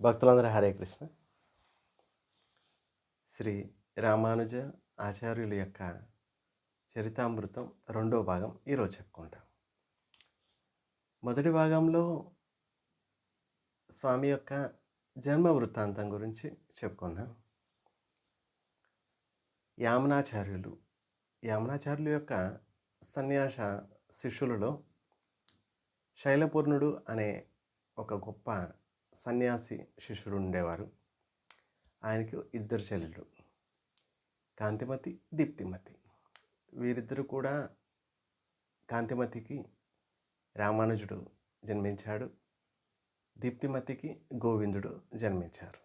భక్తులందరూ హరే కృష్ణ. శ్రీ రామానుజ ఆచార్యుల యొక్క చరితామృతం రెండో భాగం ఈరోజు చెప్పుకుంటాం. మొదటి భాగంలో స్వామి యొక్క జన్మ వృత్తాంతం గురించి చెప్పుకున్నాం. యామనాచార్యులు యామనాచార్యుల యొక్క సన్యాస శిష్యులలో శైలపూర్ణుడు అనే ఒక గొప్ప సన్యాసి శిష్యుడు ఉండేవారు. ఆయనకి ఇద్దరు చెల్లెలు కాంతిమతి దీప్తిమతి. వీరిద్దరు కూడా కాంతిమతికి రామానుజుడు జన్మించాడు. దీప్తిమతికి గోవిందుడు జన్మించారు.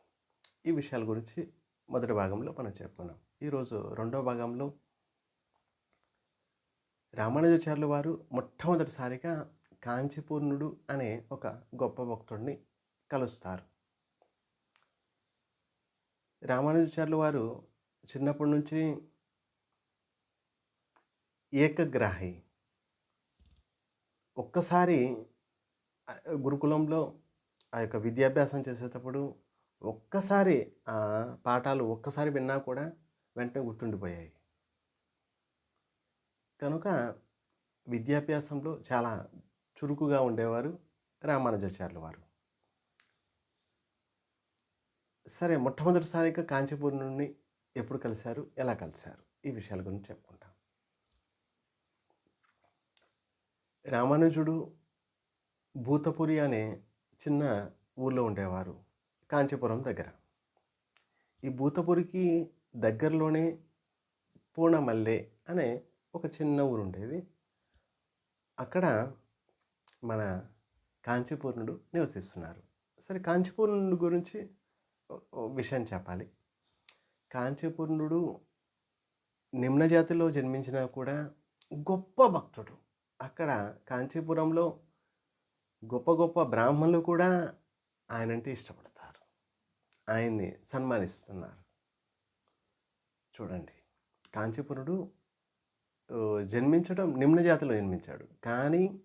ఈ విషయాల గురించి మొదటి భాగంలో మనం చెప్పుకున్నాం. ఈరోజు రెండో భాగంలో రామానుజాచార్యుల వారు మొట్టమొదటిసారిగా కాంచీపూర్ణుడు అనే ఒక గొప్ప భక్తుడిని కలుస్తారు. రామానుజాచార్యుల వారు చిన్నప్పటి నుంచి ఏకగ్రాహి. ఒక్కసారి గురుకులంలో ఆ యొక్క విద్యాభ్యాసం చేసేటప్పుడు ఒక్కసారి ఆ పాఠాలు ఒక్కసారి విన్నా కూడా వెంటనే గుర్తుండిపోయాయి. కనుక విద్యాభ్యాసంలో చాలా చురుకుగా ఉండేవారు రామానుజాచార్యుల వారు. సరే మొట్టమొదటిసారిగా కాంచీపూర్ణుని ఎప్పుడు కలిశారు? ఎలా కలిశారు? ఈ విషయాల గురించి చెప్పుకుంటాం. రామానుజుడు భూతపురి అనే చిన్న ఊర్లో ఉండేవారు కాంచీపురం దగ్గర. ఈ భూతపురికి దగ్గరలోనే పూణమల్లె అనే ఒక చిన్న ఊరు ఉండేది. అక్కడ మన కాంచీపూర్ణుడు నివసిస్తున్నారు. సరే కాంచీపూర్ణుడు గురించి విషయం చెప్పాలి. కాంచీపూర్ణుడు నిమ్న జాతిలో జన్మించినా కూడా గొప్ప భక్తుడు. అక్కడ కాంచీపురంలో గొప్ప గొప్ప బ్రాహ్మణులు కూడా ఆయనంటే ఇష్టపడతారు. ఆయన్ని సన్మానిస్తున్నారు. చూడండి. కాంచీపురుడు జన్మించడం నిమ్న జాతిలో జన్మించాడు. కానీ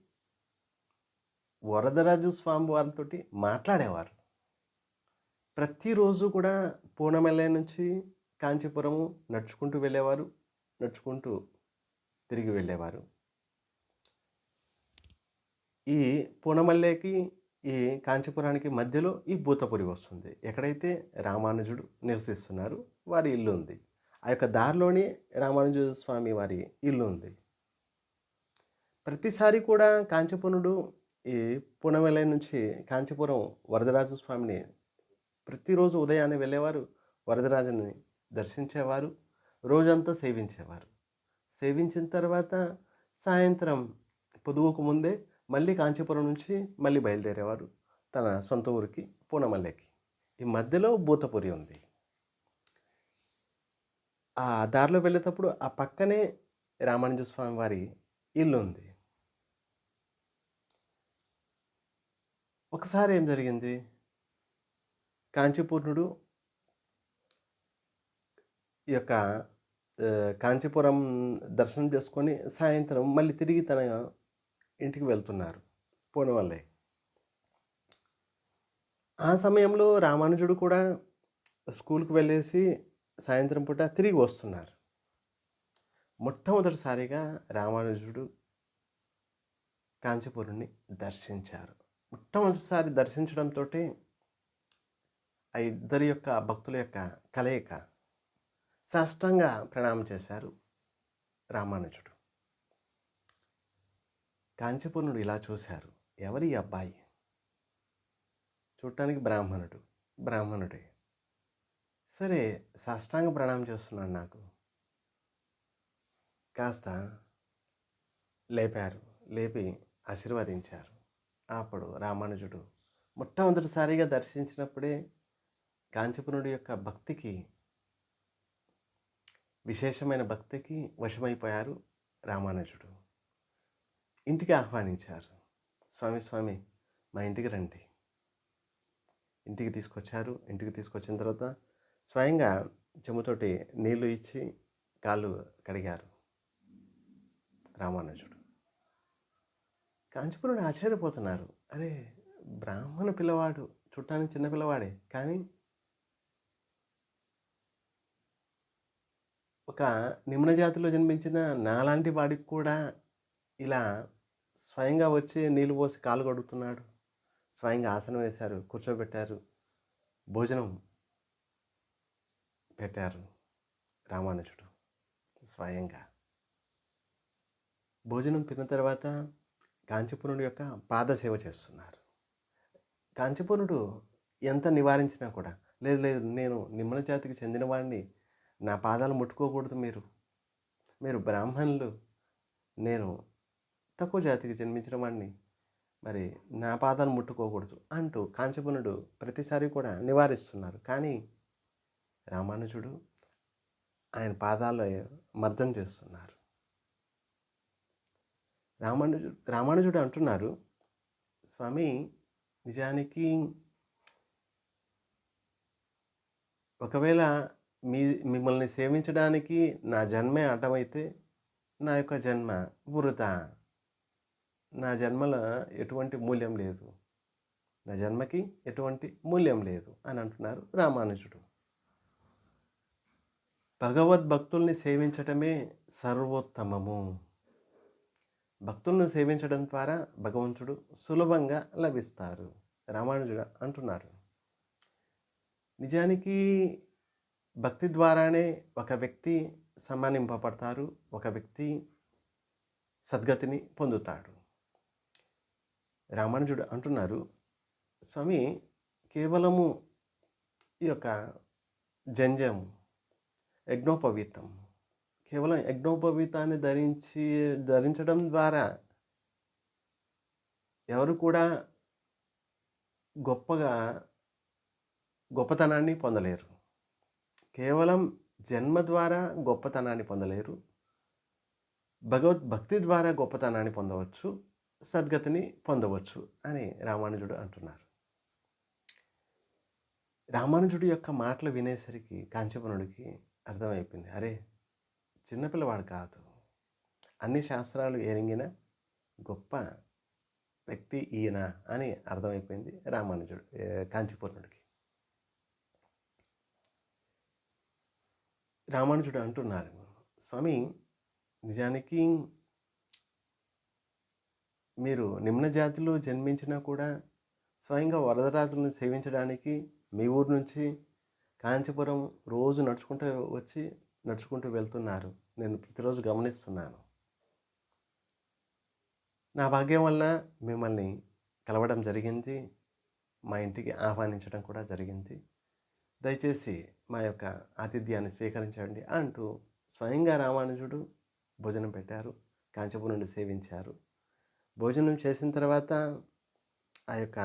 వరదరాజు స్వామి వారితో మాట్లాడేవారు. ప్రతిరోజు కూడా పూనమెల్ల నుంచి కాంచీపురము నడుచుకుంటూ వెళ్ళేవారు నడుచుకుంటూ తిరిగి వెళ్ళేవారు. ఈ పూనమల్లెకి ఈ కాంచీపురానికి మధ్యలో ఈ భూతపురి వస్తుంది. ఎక్కడైతే రామానుజుడు నివసిస్తున్నారు వారి ఇల్లు ఉంది. ఆ యొక్క దారిలోనే రామానుజ స్వామి వారి ఇల్లు ఉంది. ప్రతిసారి కూడా కాంచీపురుడు ఈ పూనమల్లై నుంచి కాంచీపురం వరదరాజు స్వామిని ప్రతిరోజు ఉదయాన్నే వెళ్ళేవారు వరదరాజుని దర్శించేవారు రోజంతా సేవించేవారు. సేవించిన తర్వాత సాయంత్రం పొదువుకు ముందే మళ్ళీ కాంచీపురం నుంచి మళ్ళీ బయలుదేరేవారు తన సొంత ఊరికి పూనమల్లెకి. ఈ మధ్యలో భూతపురి ఉంది. ఆ దారిలో వెళ్ళేటప్పుడు ఆ పక్కనే రామానుజ స్వామి వారి ఇల్లు ఉంది. ఒకసారి ఏం జరిగింది? కాంచీపూర్ణుడు ఈ యొక్క కాంచీపురం దర్శనం చేసుకొని సాయంత్రం మళ్ళీ తిరిగి తన ఇంటికి వెళ్తున్నారు పూనవల్లే ఆ సమయంలో రామానుజుడు కూడా స్కూల్కి వెళ్ళేసి సాయంత్రం పూట తిరిగి వస్తున్నారు. మొట్టమొదటిసారిగా రామానుజుడు కాంచీపురుణ్ణి దర్శించారు. మొట్టమొదటిసారి దర్శించడంతో ఆ ఇద్దరి యొక్క భక్తుల యొక్క కలయిక సాష్టంగా ప్రణామం చేశారు రామానుజుడు. కాంచపూర్ణుడు ఇలా చూశారు ఎవరి అబ్బాయి? చూడటానికి బ్రాహ్మణుడు బ్రాహ్మణుడే. సరే సాష్టాంగ ప్రణామం చేస్తున్నాడు నాకు. కాస్త లేపారు లేపి ఆశీర్వదించారు. అప్పుడు రామానుజుడు మొట్టమొదటిసారిగా దర్శించినప్పుడే కాంచీపురుడి యొక్క భక్తికి విశేషమైన భక్తికి వశమైపోయారు రామానుజుడు. ఇంటికి ఆహ్వానించారు. స్వామి స్వామి మా ఇంటికి రండి. ఇంటికి తీసుకొచ్చారు. ఇంటికి తీసుకొచ్చిన తర్వాత స్వయంగా చెముతోటి నీళ్ళు ఇచ్చి కాళ్ళు కడిగారు రామానుజుడు. కాంచీపురుడు ఆశ్చర్యపోతున్నారు. అరే బ్రాహ్మణ పిల్లవాడు చుట్టానికి చిన్నపిల్లవాడే కానీ ఒక నిమ్న జాతిలో జన్మించిన నాలాంటి వాడికి కూడా ఇలా స్వయంగా వచ్చి నీళ్ళు పోసి కాలు కడుగుతున్నాడు. స్వయంగా ఆసనం వేశారు కూర్చోబెట్టారు భోజనం పెట్టారు రామానుజుడు స్వయంగా. భోజనం తిన్న తర్వాత కాంచీపురుడు యొక్క పాదసేవ చేస్తున్నారు. కాంచీపురుడు ఎంత నివారించినా కూడా లేదు లేదు నేను నిమ్మల జాతికి చెందినవాడిని నా పాదాలు ముట్టుకోకూడదు మీరు. మీరు బ్రాహ్మణులు. నేను తక్కువ జాతికి జన్మించిన వాడిని మరి నా పాదాలు ముట్టుకోకూడదు అంటూ కాంచపునుడు ప్రతిసారి కూడా నివారిస్తున్నారు. కానీ రామానుజుడు ఆయన పాదాలు మర్దం చేస్తున్నారు. రామానుజు రామానుజుడు అంటున్నారు స్వామి నిజానికి ఒకవేళ మీ మిమ్మల్ని సేవించడానికి నా జన్మే అడ్డమైతే నా యొక్క జన్మ వృధా. నా జన్మలో ఎటువంటి మూల్యం లేదు. నా జన్మకి ఎటువంటి మూల్యం లేదు అని అంటున్నారు రామానుజుడు. భగవద్భక్తుల్ని సేవించటమే సర్వోత్తమము. భక్తులను సేవించడం ద్వారా భగవంతుడు సులభంగా లభిస్తారు. రామానుజుడు అంటున్నారు. నిజానికి భక్తి ద్వారానే ఒక వ్యక్తి సమ్మానింపబడతారు ఒక వ్యక్తి సద్గతిని పొందుతాడు. రామానుజుడు అంటున్నారు స్వామి కేవలము ఈ యొక్క జంజం యజ్ఞోపవీతం కేవలం యజ్ఞోపవీతాన్ని ధరించి ధరించడం ద్వారా ఎవరు కూడా గొప్పగా గొప్పతనాన్ని పొందలేరు. కేవలం జన్మ ద్వారా గొప్పతనాన్ని పొందలేరు. భగవద్భక్తి ద్వారా గొప్పతనాన్ని పొందవచ్చు. సద్గతిని పొందవచ్చు అని రామానుజుడు అంటున్నారు. రామానుజుడు యొక్క మాటలు వినేసరికి కాంచపనుడికి అర్థమైపోయింది. అరే చిన్నపిల్లవాడు కాదు. అన్ని శాస్త్రాలు ఎరింగిన గొప్ప వ్యక్తి ఈయన అని అర్థమైపోయింది రామానుజుడు కాంచీపూర్ణుడికి రామానుజుడు అంటున్నారు స్వామి నిజానికి మీరు నిమ్న జాతిలో జన్మించినా కూడా స్వయంగా వరదరాజులను సేవించడానికి మీ ఊరు నుంచి కాంచీపురం రోజు నడుచుకుంటూ వచ్చి నడుచుకుంటూ వెళ్తున్నారు. నేను ప్రతిరోజు గమనిస్తున్నాను. నా భాగ్యం వల్ల మిమ్మల్ని కలవడం జరిగింది. మా ఇంటికి ఆహ్వానించడం కూడా జరిగింది. దయచేసి మా యొక్క ఆతిథ్యాన్ని స్వీకరించండి అంటూ స్వయంగా రామానుజుడు భోజనం పెట్టారు కాంచపు నుండి సేవించారు. భోజనం చేసిన తర్వాత ఆ యొక్క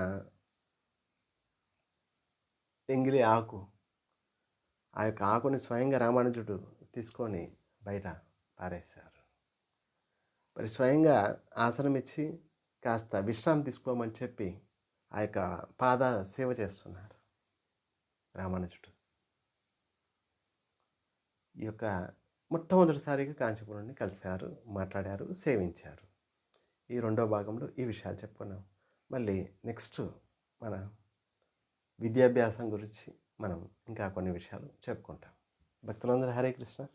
ఎంగిలి ఆకు ఆ యొక్క ఆకుని స్వయంగా రామానుజుడు తీసుకొని బయట పారేశారు. మరి స్వయంగా ఆసనం ఇచ్చి కాస్త విశ్రాంతి తీసుకోమని చెప్పి ఆ యొక్క పాద సేవ చేస్తున్నారు. రామానుజుడు. ఈ యొక్క మొట్టమొదటిసారిగా కాంచీపురాన్ని కలిశారు మాట్లాడారు సేవించారు. ఈ రెండో భాగంలో ఈ విషయాలు చెప్పుకున్నాం. మళ్ళీ నెక్స్ట్ మన విద్యాభ్యాసం గురించి మనం ఇంకా కొన్ని విషయాలు చెప్పుకుంటాం. భక్తులందరూ హరే కృష్ణ.